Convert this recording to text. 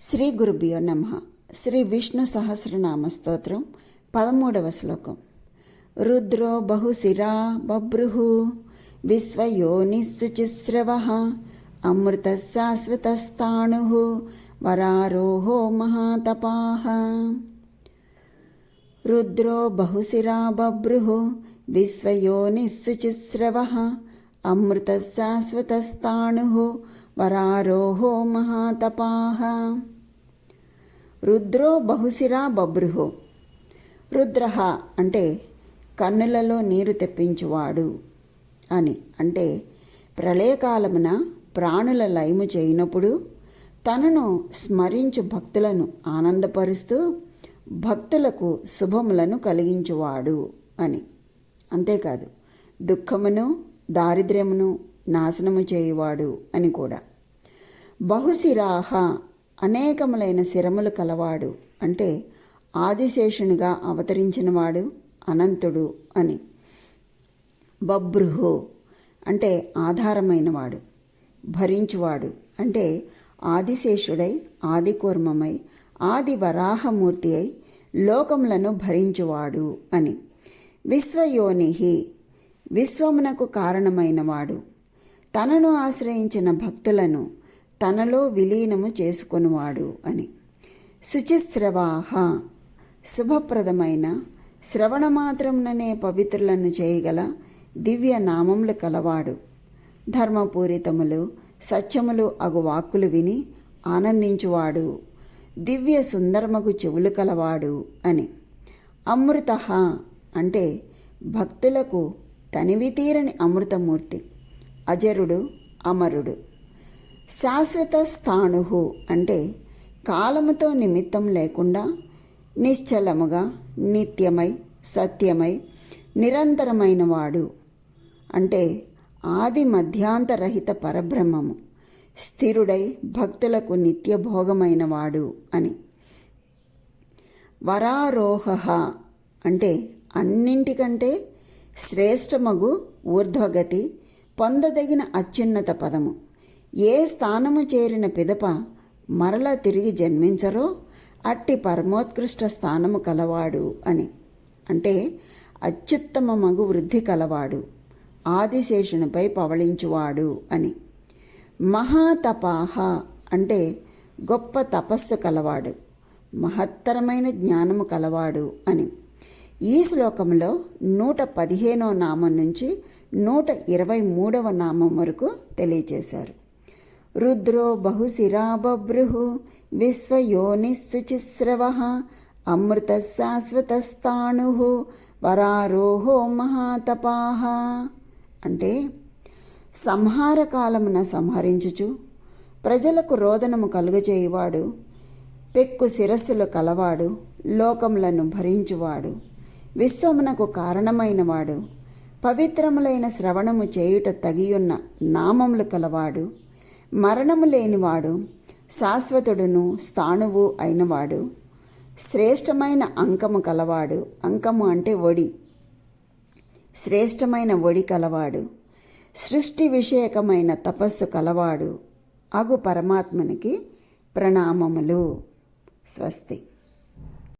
శ్రీ గురుభ్యో నమ. శ్రీ విష్ణు సహస్రనామ స్తోత్రం పదమూడవ శ్లోకం. రుద్రో బహుశిరా బభ్రుహు విశ్వయోనిశుచిశ్రవ అమృత శాశ్వతస్థాణు వరారోహో మహాతపాహ రుద్రో బహుశిరా బభ్రుహు విశ్వయోనిశుచిశ్రవ అమృత శాశ్వతస్థాణు వరారోహో మహాతపాహ రుద్రో బహుశిరా బభ్రుహో రుద్ర అంటే కన్నులలో నీరు తెప్పించువాడు అని. అంటే ప్రళయకాలమున ప్రాణుల లయము చేయనప్పుడు తనను స్మరించు భక్తులను ఆనందపరుస్తూ భక్తులకు శుభములను కలిగించువాడు అని. అంతేకాదు దుఃఖమును దారిద్ర్యమును నాశనము చేయువాడు అని కూడా. బహుశిరాహ అనేకములైన శిరములు కలవాడు అంటే ఆదిశేషునిగా అవతరించినవాడు అనంతుడు అని. బభ్రుహో అంటే ఆధారమైనవాడు భరించువాడు అంటే ఆదిశేషుడై ఆదికూర్మమై ఆది వరాహమూర్తి అయి లోకములను భరించువాడు అని. విశ్వయోనిహి విశ్వమునకు కారణమైనవాడు తనను ఆశ్రయించిన భక్తులను తనలో విలీనము చేసుకునివాడు అని. శుచిశ్రవాహ శుభప్రదమైన శ్రవణ మాత్రంననే పవిత్రులను చేయగల దివ్య నామములు కలవాడు. ధర్మపూరితములు సత్యములు అగు వాక్కులు విని ఆనందించువాడు. దివ్య సుందరమగు చెవులు కలవాడు అని. అమృత అంటే భక్తులకు తనివి తీరని అమృతమూర్తి. అజరుడు అమరుడు. శాశ్వత స్థాణు అంటే కాలముతో నిమిత్తం లేకుండా నిశ్చలముగా నిత్యమై సత్యమై నిరంతరమైన వాడు అంటే ఆది మధ్యాంతరహిత పరబ్రహ్మము. స్థిరుడై భక్తులకు నిత్యభోగమైన వాడు అని. వరారోహ అంటే అన్నింటికంటే శ్రేష్టమగు ఊర్ధ్వగతి పొందదగిన అత్యున్నత పదము. ఏ స్థానము చేరిన పిదప మరల తిరిగి జన్మించరో అట్టి పరమోత్కృష్ట స్థానము కలవాడు అని. అంటే అత్యుత్తమ మగు వృద్ధి కలవాడు. ఆదిశేషునిపై పవళించువాడు అని. మహాతపాహ అంటే గొప్ప తపస్సు కలవాడు. మహత్తరమైన జ్ఞానము కలవాడు అని. ఈ శ్లోకంలో నూట పదిహేనో నామం నుంచి నూట ఇరవై మూడవ నామం వరకు తెలియచేశారు రుద్రో బహుశిరా బభ్రుః విశ్వయోనిశుచిస్రవ అమృత శాశ్వతస్థాణు వరారోహో మహాతపాహ అంటే సంహార కాలమున సంహరించుచు ప్రజలకు రోదనము కలుగచేయువాడు పెక్కు శిరస్సులు కలవాడు లోకములను భరించువాడు. విశ్వమునకు కారణమైనవాడు. పవిత్రములైన శ్రవణము చేయుట తగియున్న నామములు కలవాడు. మరణము లేనివాడు శాశ్వతుడును స్థాణువు అయినవాడు. శ్రేష్టమైన అంకము కలవాడు. అంకము అంటే ఒడి. శ్రేష్టమైన ఒడి కలవాడు. సృష్టి విషయకమైన తపస్సు కలవాడు. అగు పరమాత్మనికి ప్రణామములు. స్వస్తి.